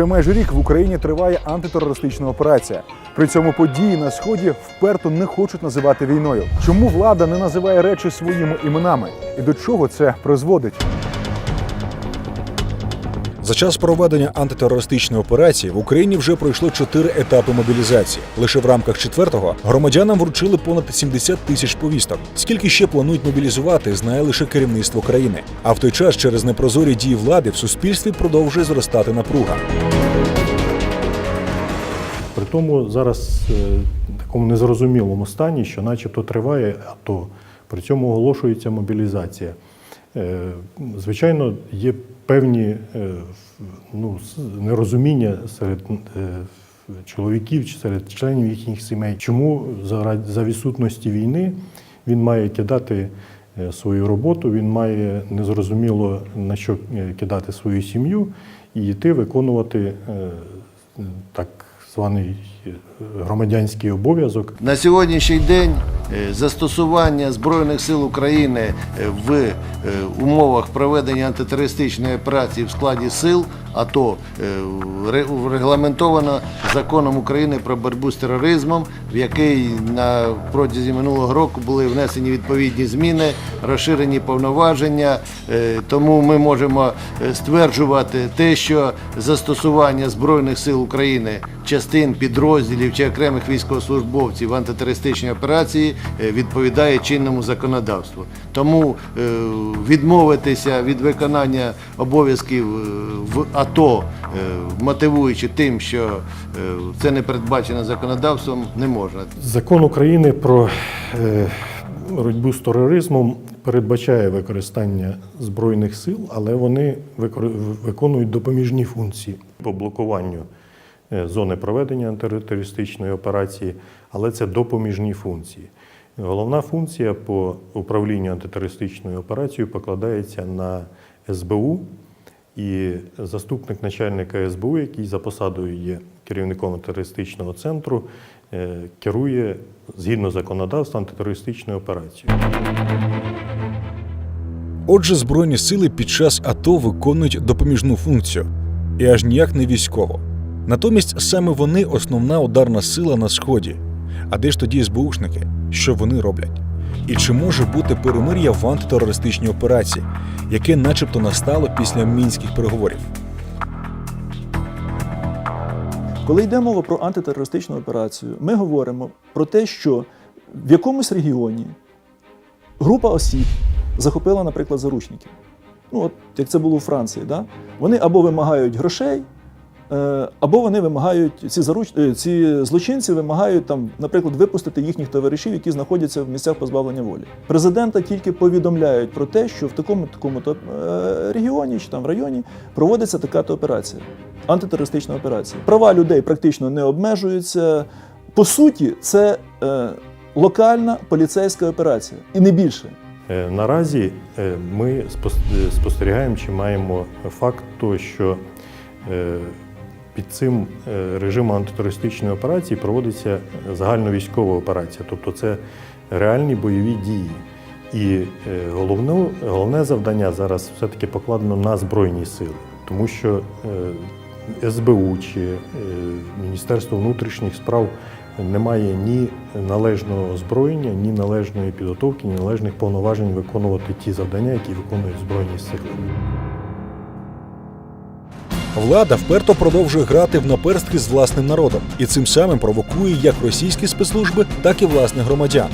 Вже майже рік в Україні триває антитерористична операція. При цьому події на сході вперто не хочуть називати війною. Чому влада не називає речі своїми іменами? І до чого це призводить? За час проведення антитерористичної операції в Україні вже пройшло чотири етапи мобілізації. Лише в рамках четвертого громадянам вручили понад 70 тисяч повісток. Скільки ще планують мобілізувати, знає лише керівництво країни. А в той час через непрозорі дії влади в суспільстві продовжує зростати напруга. При тому зараз е, в такому незрозумілому стані, що начебто триває АТО, при цьому оголошується мобілізація. Е, Звичайно, є певні е, ну, нерозуміння серед е, чоловіків чи серед членів їхніх сімей, чому за відсутності війни він має кидати свою роботу, він має незрозуміло на що кидати свою сім'ю і йти виконувати так званий е, громадянський обов'язок. На сьогоднішній день е, застосування Збройних сил України е, в умовах проведення антитерористичної операції в складі сил АТО е, ре- регламентовано законом України про боротьбу з тероризмом, в який на протязі минулого року були внесені відповідні зміни, розширені повноваження. Е, Тому ми можемо е, стверджувати те, що застосування Збройних сил України, частин підрозділів чи окремих військовослужбовців в антитерористичній операції відповідає чинному законодавству. Тому відмовитися від виконання обов'язків в АТО, е, мотивуючи тим, що е, це не передбачено законодавством, не можна. Закон України про е, боротьбу з тероризмом передбачає використання збройних сил, але вони виконують допоміжні функції по блокуванню зони проведення антитерористичної операції, але це допоміжні функції. Головна функція по управлінню антитерористичною операцією покладається на СБУ, і заступник начальника СБУ, який за посадою є керівником антитерористичного центру, е, керує згідно законодавства антитерористичною операцією. Отже, збройні сили під час АТО виконують допоміжну функцію, і аж ніяк не військову. Натомість саме вони основна ударна сила на сході. А де ж тоді СБУшники? Що вони роблять? І чи може бути перемир'я в антитерористичній операції, яке начебто настало після мінських переговорів? Коли йде мова про антитерористичну операцію, ми говоримо про те, що в якомусь регіоні група осіб захопила, наприклад, заручників. Ну, от як це було у Франції, да? вони або вимагають грошей, або вони вимагають ці заруч... е, ці злочинці вимагають там, наприклад, випустити їхніх товаришів, які знаходяться в місцях позбавлення волі. Президента тільки повідомляють про те, що в такому такому то регіоні чи там в районі проводиться така то операція, антитерористична операція. Права людей практично не обмежуються. По суті, це е, локальна поліцейська операція, і не більше. Е, Наразі е, ми спос- е, спостерігаємо чи маємо факт того, що е, під цим е, режимом антитерористичної операції проводиться загальновійськова операція, тобто це реальні бойові дії. І е, головне, головне завдання зараз все-таки покладено на Збройні сили, тому що е, СБУ чи Міністерство внутрішніх справ немає ні належного озброєння, ні належної підготовки, ні належних повноважень виконувати ті завдання, які виконують Збройні сили. Влада вперто продовжує грати в наперстки з власним народом і цим самим провокує як російські спецслужби, так і власних громадян.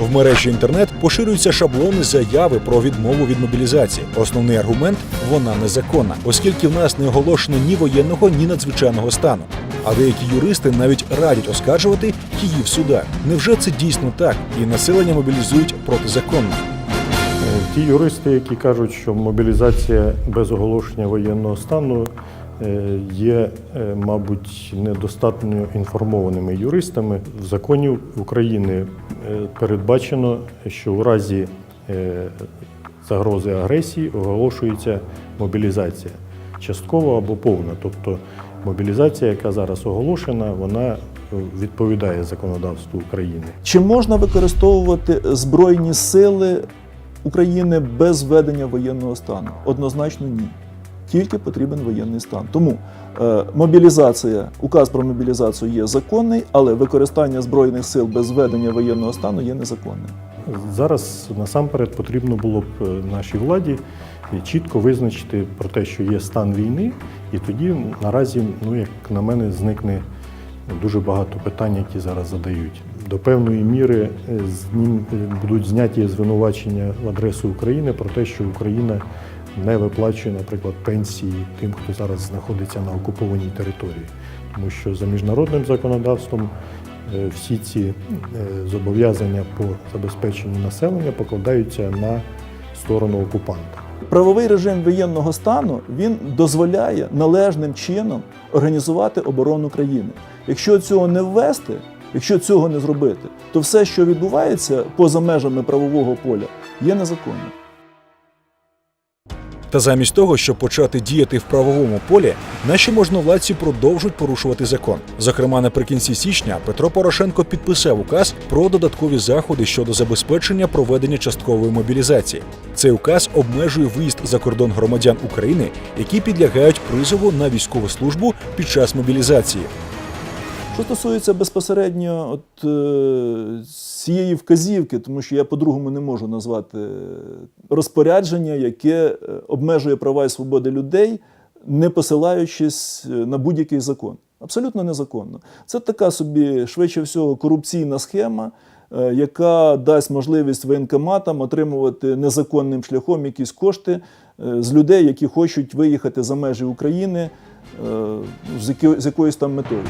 В мережі інтернет поширюються шаблони заяви про відмову від мобілізації. Основний аргумент вона незаконна, оскільки в нас не оголошено ні воєнного, ні надзвичайного стану. А деякі юристи навіть радять оскаржувати її в судах. Невже це дійсно так? І населення мобілізують протизаконно? Е, Ті юристи, які кажуть, що мобілізація без оголошення воєнного стану є, е, мабуть, недостатньо інформованими юристами. В законі України е, передбачено, що у разі е, загрози агресії оголошується мобілізація часткова або повна. Тобто мобілізація, яка зараз оголошена, вона е, відповідає законодавству України. Чи можна використовувати збройні сили України без введення воєнного стану? Однозначно ні. Тільки потрібен воєнний стан. Тому е, мобілізація, указ про мобілізацію є законний, але використання збройних сил без введення воєнного стану є незаконним. Зараз насамперед потрібно було б е, нашій владі чітко визначити про те, що є стан війни, і тоді наразі, ну як на мене, зникне дуже багато питань, які зараз задають. До певної міри е, знім- е, будуть зняті звинувачення в адресу України про те, що Україна не виплачує, наприклад, пенсії тим, хто зараз знаходиться на окупованій території, тому що за міжнародним законодавством е, всі ці е, зобов'язання по забезпеченню населення покладаються на сторону окупанта. Правовий режим воєнного стану він дозволяє належним чином організувати оборону країни. Якщо цього не ввести, якщо цього не зробити, то все, що відбувається поза межами правового поля, є незаконним. Та замість того, щоб почати діяти в правовому полі, наші можновладці продовжують порушувати закон. Зокрема, наприкінці січня Петро Порошенко підписав указ про додаткові заходи щодо забезпечення проведення часткової мобілізації. Цей указ обмежує виїзд за кордон громадян України, які підлягають призову на військову службу під час мобілізації. Що стосується безпосередньо от, е, цієї вказівки, тому що я по-другому не можу назвати розпорядження, яке е, обмежує права і свободи людей, не посилаючись е, на будь-який закон. Абсолютно незаконно. Це така собі, швидше всього, корупційна схема, е, яка дасть можливість воєнкоматам отримувати незаконним шляхом якісь кошти е, з людей, які хочуть виїхати за межі України е, з якою- з якоюсь там метою.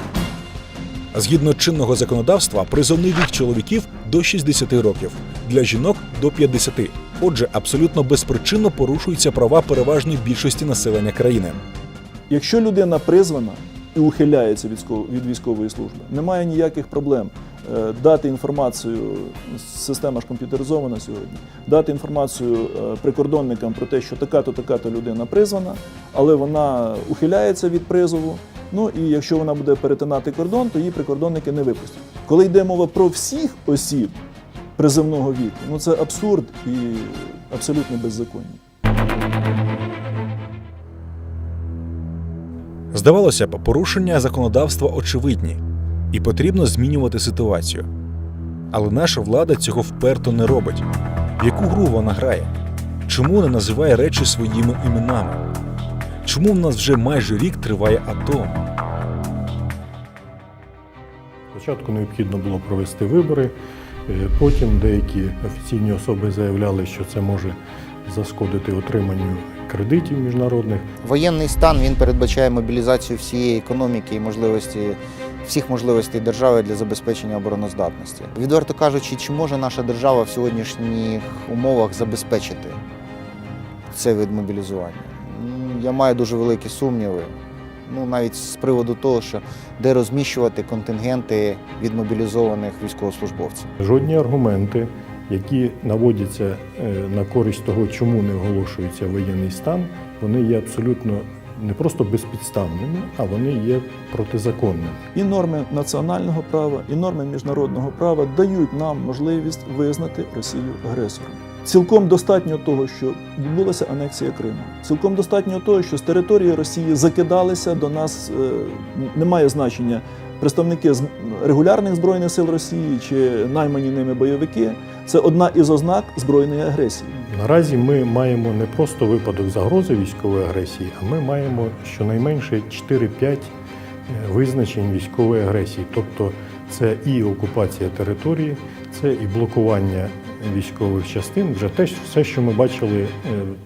Згідно чинного законодавства, призовний вік чоловіків до 60 років, для жінок до 50. Отже, абсолютно безпричинно порушуються права переважної більшості населення країни. Якщо людина призвана і ухиляється від військової служби, немає ніяких проблем е, дати інформацію, система ж комп'ютеризована сьогодні, дати інформацію е, прикордонникам про те, що така-то така-то людина призвана, але вона ухиляється від призову. Ну і якщо вона буде перетинати кордон, то її прикордонники не випустять. Коли йде мова про всіх осіб призовного віку, ну це абсурд і абсолютно беззаконня. Здавалося б, порушення законодавства очевидні, і потрібно змінювати ситуацію. Але наша влада цього вперто не робить. В яку гру вона грає? Чому не називає речі своїми іменами? Чому в нас вже майже рік триває АТО? Спочатку необхідно було провести вибори, е, потім деякі офіційні особи заявляли, що це може зашкодити отриманню кредитів міжнародних. Воєнний стан він передбачає мобілізацію всієї економіки і можливості всіх можливостей держави для забезпечення обороноздатності. Відверто кажучи, чи може наша держава в сьогоднішніх умовах забезпечити це від мобілізування? Я маю дуже великі сумніви. Ну, навіть з приводу того, що де розміщувати контингенти від мобілізованих військовослужбовців. Жодні аргументи, які наводяться е, на користь того, чому не оголошується воєнний стан, вони є абсолютно не просто безпідставними, а вони є протизаконними. І норми національного права, і норми міжнародного права дають нам можливість визнати Росію агресором. Цілком достатньо того, що відбулася анексія Криму. Цілком достатньо того, що з території Росії закидалися до нас. е, Немає значення представники з регулярних збройних сил Росії чи наймані ними бойовики. Це одна із ознак збройної агресії. Наразі ми маємо не просто випадок загрози військової агресії, а ми маємо щонайменше 4-5 визначень військової агресії. Тобто це і окупація території, це і блокування військових частин, вже те, все, що ми бачили е,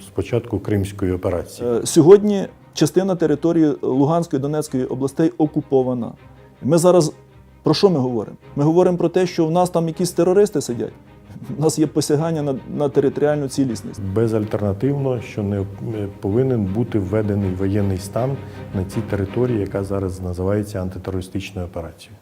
з початку Кримської операції. Е, Сьогодні частина території Луганської Донецької областей окупована. Ми зараз про що ми говоримо? Ми говоримо про те, що в нас там якісь терористи сидять. У нас є посягання на, на територіальну цілісність. Безальтернативно, що не е, повинен бути введений воєнний стан на цій території, яка зараз називається антитерористичною операцією.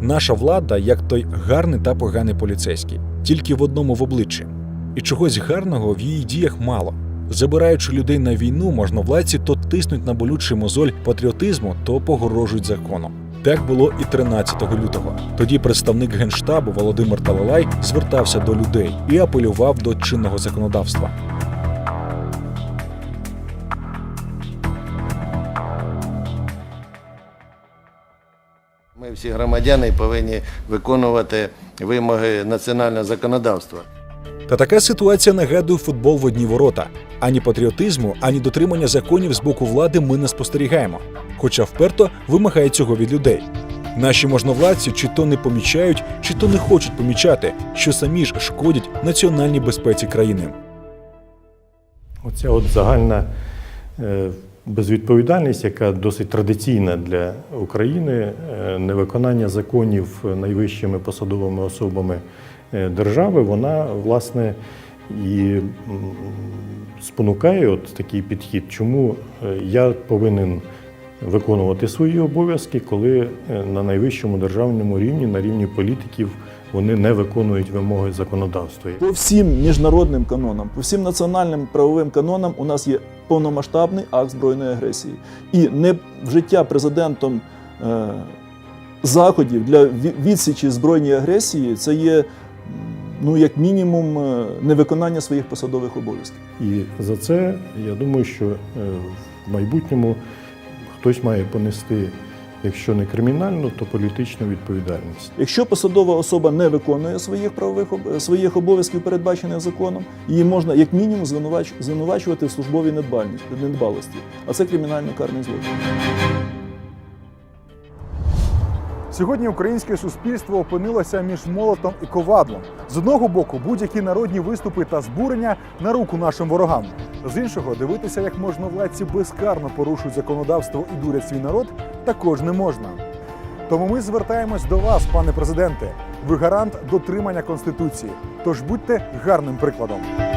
Наша влада як той гарний та поганий поліцейський, тільки в одному в обличчі. І чогось гарного в її діях мало. Забираючи людей на війну, можновладці то тиснуть на болючий мозоль патріотизму, то погрожують законом. Так було і 13 лютого. Тоді представник генштабу Володимир Талалай звертався до людей і апелював до чинного законодавства. Всі громадяни повинні виконувати вимоги національного законодавства. Та така ситуація нагадує футбол в одні ворота. Ані патріотизму, ані дотримання законів з боку влади ми не спостерігаємо, хоча вперто вимагає цього від людей. Наші можновладці чи то не помічають, чи то не хочуть помічати, що самі ж шкодять національній безпеці країни. Оця от загальна е, безвідповідальність, яка досить традиційна для України, е, невиконання законів найвищими посадовими особами е, держави, вона власне і спонукає от такий підхід, чому е, я повинен виконувати свої обов'язки, коли на найвищому державному рівні, на рівні політиків, вони не виконують вимоги законодавства. По всім міжнародним канонам, по всім національним правовим канонам у нас є повномасштабний акт збройної агресії. І не вжиття президентом е, заходів для відсічі збройній агресії це є, ну, як мінімум, е, невиконання своїх посадових обов'язків. І за це я думаю, що е, в майбутньому хтось має понести, якщо не кримінальну, то політичну відповідальність. Якщо посадова особа не виконує своїх правових своїх обов'язків, передбачених законом, її можна як мінімум звинувач- звинувачувати в службовій недбальності, недбалості, а це кримінально карний злочин. Сьогодні українське суспільство опинилося між молотом і ковадлом. З одного боку, будь-які народні виступи та збурення на руку нашим ворогам. З іншого, дивитися, як можновладці безкарно порушують законодавство і дурять свій народ, також не можна. Тому ми звертаємось до вас, пане президенте. Ви гарант дотримання конституції. Тож будьте гарним прикладом.